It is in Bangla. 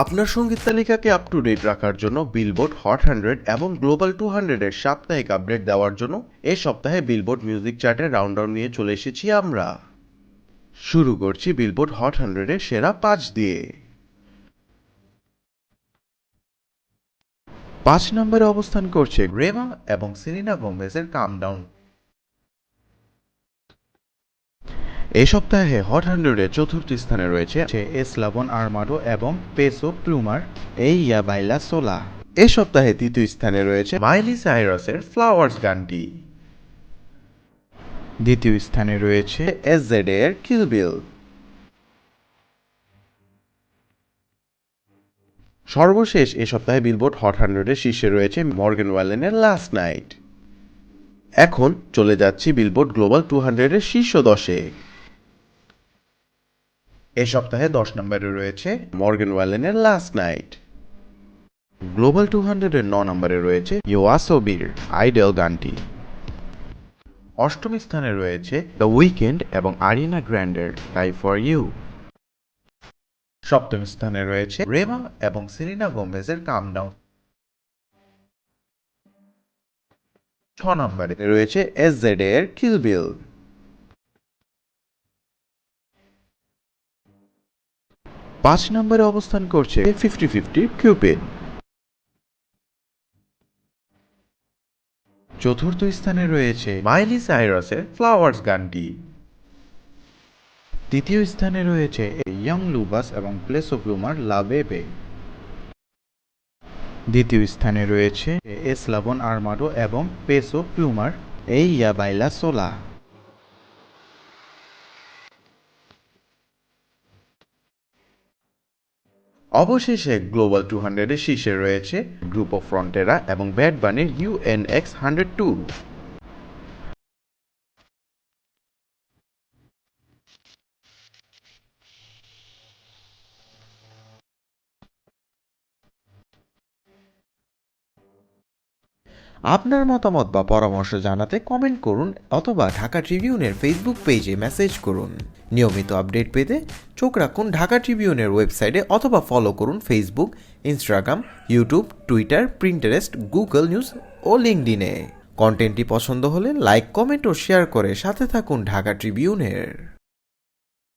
আপনার সংগীত তালিকাকে আপ টু ডেট রাখার জন্য বিলবোর্ড হট হান্ড্রেড এবং গ্লোবাল টু হান্ড্রেডের সাপ্তাহিক আপডেট দেওয়ার জন্য এ সপ্তাহে বিলবোর্ড মিউজিক চার্টের রাউন্ড ডাউন নিয়ে চলে এসেছি আমরা। শুরু করছি বিলবোর্ড হট হান্ড্রেডের সেরা পাঁচ দিয়ে। পাঁচ নম্বরে অবস্থান করছে গ্রেমা এবং সিরিনা গোমেজের কাম ডাউন এই সপ্তাহে হট হান্ড্রেডের চতুর্থ স্থানে রয়েছে এসলাবন আর্মাডো এবং পেসো প্লুমার এই ইয়াবাইলা সোলা এ সপ্তাহে তৃতীয় স্থানে রয়েছে মাইলি সাইরাসের ফ্লাওয়ার্স গানটি। দ্বিতীয় স্থানে রয়েছে এস জেড এর কিলবিল সর্বশেষ এ সপ্তাহে বিলবোর্ড হট হান্ড্রেডের শীর্ষে রয়েছে মর্গান ওয়ালেনের লাস্ট নাইট এখন চলে যাচ্ছি বিলবোর্ড গ্লোবাল টু হান্ড্রেডের শীর্ষ দশে। এ সপ্তাহে দশ নম্বরে রয়েছে মর্গান ওয়ালেনের লাস্ট নাইট গ্লোবাল টু হান্ড্রেডের ন নম্বরে রয়েছে ইয়োয়াসোবির আইডল গানটি। অষ্টম স্থানে রয়েছে দ্য উইকেন্ড এবং আরিনা গ্র্যান্ডের টাই ফর ইউ সপ্তম স্থানে রয়েছে রেমা এবং সেলিনা গোমেজের কাম ডাউন ছ নম্বরে রয়েছে এস জেড এর কিলবিল পাঁচ নম্বরে অবস্থান করছে ফিফটি ফিফটি কিউপিড চতুর্থ স্থানে রয়েছে মাইলি সাইরাসের ফ্লাওয়ার্স গানটি। তৃতীয় স্থানে রয়েছে ইয়ং লুবাস এবং প্লেস অফ লা বেবে দ্বিতীয় স্থানে রয়েছে এস লাবন আর্মাডো এবং পেসো প্লুমার এই ইয়াবাইলা সোলা। অবশেষে গ্লোবাল টু হান্ড্রেডের শীর্ষে রয়েছে গ্রুপ অফ ফ্রন্টেরা এবং ব্যাট বানির ইউএনএক্স হান্ড্রেড টু আপনার মতামত বা পরামর্শ জানাতে কমেন্ট করুন অথবা ঢাকা ট্রিবিউনের ফেসবুক পেজে মেসেজ করুন। নিয়মিত আপডেট পেতে চোখ রাখুন ঢাকা ট্রিবিউনের ওয়েবসাইটে অথবা ফলো করুন Facebook Instagram YouTube Twitter Pinterest Google news ও লিঙ্কডিনে কন্টেন্টটি পছন্দ হলে লাইক কমেন্ট ও শেয়ার করে সাথে থাকুন ঢাকা ট্রিবিউনের।